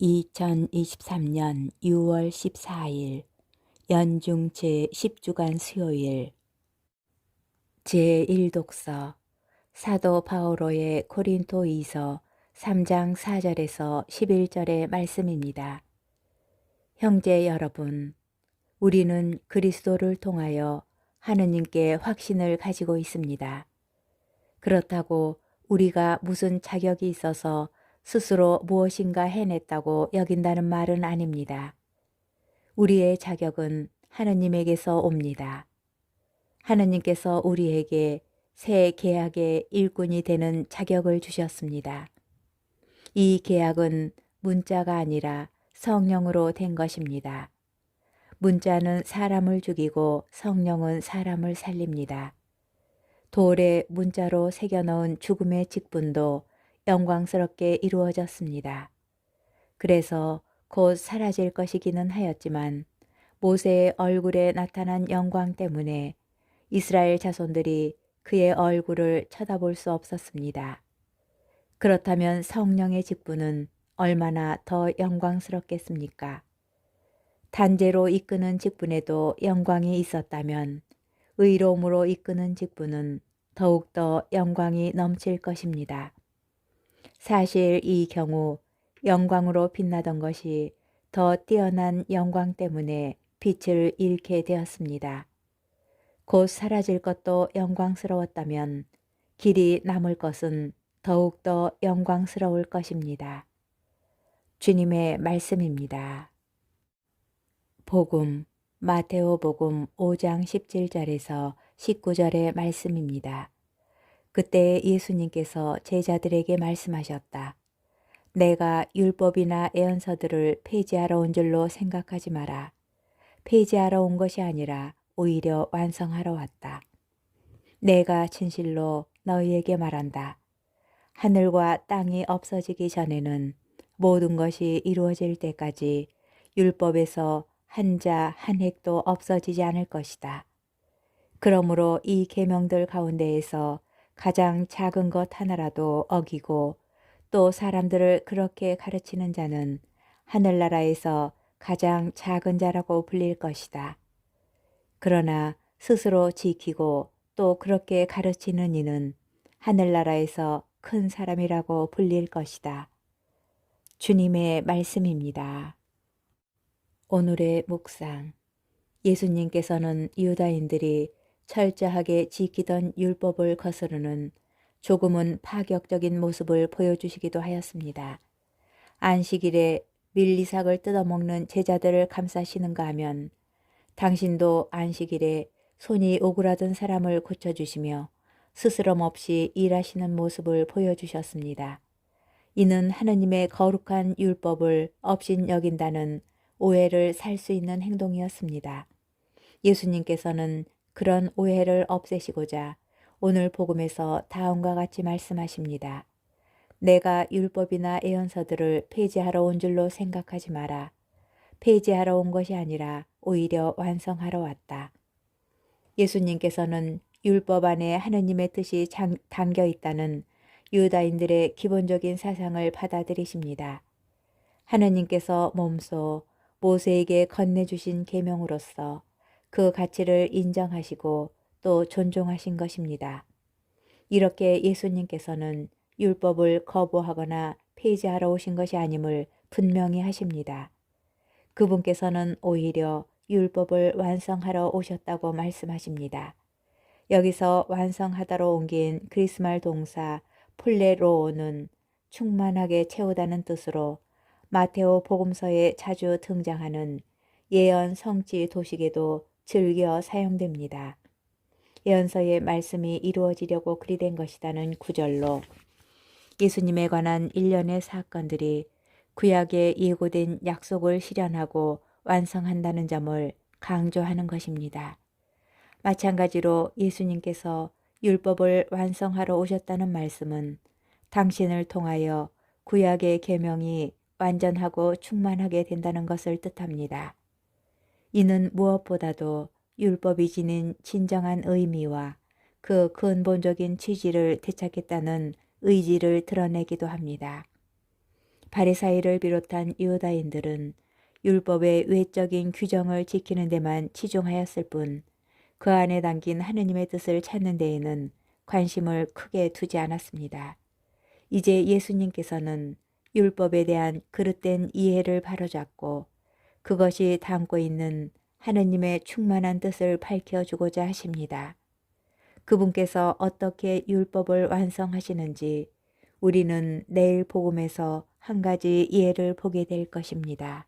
2023년 6월 14일 연중 제10주간 수요일 제1독서 사도 바오로의 코린토 2서 3장 4절에서 11절의 말씀입니다. 형제 여러분, 우리는 그리스도를 통하여 하느님께 확신을 가지고 있습니다. 그렇다고 우리가 무슨 자격이 있어서 스스로 무엇인가 해냈다고 여긴다는 말은 아닙니다. 우리의 자격은 하느님에게서 옵니다. 하느님께서 우리에게 새 계약의 일꾼이 되는 자격을 주셨습니다. 이 계약은 문자가 아니라 성령으로 된 것입니다. 문자는 사람을 죽이고 성령은 사람을 살립니다. 돌에 문자로 새겨넣은 죽음의 직분도 영광스럽게 이루어졌습니다. 그래서 곧 사라질 것이기는 하였지만 모세의 얼굴에 나타난 영광 때문에 이스라엘 자손들이 그의 얼굴을 쳐다볼 수 없었습니다. 그렇다면 성령의 직분은 얼마나 더 영광스럽겠습니까? 단죄로 이끄는 직분에도 영광이 있었다면 의로움으로 이끄는 직분은 더욱더 영광이 넘칠 것입니다. 사실 이 경우 영광으로 빛나던 것이 더 뛰어난 영광 때문에 빛을 잃게 되었습니다. 곧 사라질 것도 영광스러웠다면 길이 남을 것은 더욱더 영광스러울 것입니다. 주님의 말씀입니다. 복음 마테오 복음 5장 17절에서 19절의 말씀입니다. 그때 예수님께서 제자들에게 말씀하셨다. 내가 율법이나 애언서들을 폐지하러 온 줄로 생각하지 마라. 폐지하러 온 것이 아니라 오히려 완성하러 왔다. 내가 진실로 너희에게 말한다. 하늘과 땅이 없어지기 전에는 모든 것이 이루어질 때까지 율법에서 한 자 한 획도 없어지지 않을 것이다. 그러므로 이 계명들 가운데에서 가장 작은 것 하나라도 어기고 또 사람들을 그렇게 가르치는 자는 하늘나라에서 가장 작은 자라고 불릴 것이다. 그러나 스스로 지키고 또 그렇게 가르치는 이는 하늘나라에서 큰 사람이라고 불릴 것이다. 주님의 말씀입니다. 오늘의 묵상. 예수님께서는 유다인들이 철저하게 지키던 율법을 거스르는 조금은 파격적인 모습을 보여주시기도 하였습니다. 안식일에 밀리삭을 뜯어먹는 제자들을 감싸시는가 하면 당신도 안식일에 손이 오그라든 사람을 고쳐주시며 스스럼 없이 일하시는 모습을 보여주셨습니다. 이는 하느님의 거룩한 율법을 업신 여긴다는 오해를 살 수 있는 행동이었습니다. 예수님께서는 그런 오해를 없애시고자 오늘 복음에서 다음과 같이 말씀하십니다. 내가 율법이나 예언서들을 폐지하러 온 줄로 생각하지 마라. 폐지하러 온 것이 아니라 오히려 완성하러 왔다. 예수님께서는 율법 안에 하느님의 뜻이 담겨 있다는 유다인들의 기본적인 사상을 받아들이십니다. 하느님께서 몸소 모세에게 건네주신 계명으로서 그 가치를 인정하시고 또 존중하신 것입니다. 이렇게 예수님께서는 율법을 거부하거나 폐지하러 오신 것이 아님을 분명히 하십니다. 그분께서는 오히려 율법을 완성하러 오셨다고 말씀하십니다. 여기서 완성하다로 옮긴 그리스말 동사 폴레로는 충만하게 채우다는 뜻으로 마테오 복음서에 자주 등장하는 예언 성지 도식에도 즐겨 사용됩니다. 예언서의 말씀이 이루어지려고 그리 된 것이다는 구절로 예수님에 관한 일련의 사건들이 구약에 예고된 약속을 실현하고 완성한다는 점을 강조하는 것입니다. 마찬가지로 예수님께서 율법을 완성하러 오셨다는 말씀은 당신을 통하여 구약의 계명이 완전하고 충만하게 된다는 것을 뜻합니다. 이는 무엇보다도 율법이 지닌 진정한 의미와 그 근본적인 취지를 되찾겠다는 의지를 드러내기도 합니다. 바리사이를 비롯한 유다인들은 율법의 외적인 규정을 지키는 데만 치중하였을 뿐 그 안에 담긴 하느님의 뜻을 찾는 데에는 관심을 크게 두지 않았습니다. 이제 예수님께서는 율법에 대한 그릇된 이해를 바로잡고 그것이 담고 있는 하느님의 충만한 뜻을 밝혀주고자 하십니다. 그분께서 어떻게 율법을 완성하시는지 우리는 내일 복음에서 한 가지 예를 보게 될 것입니다.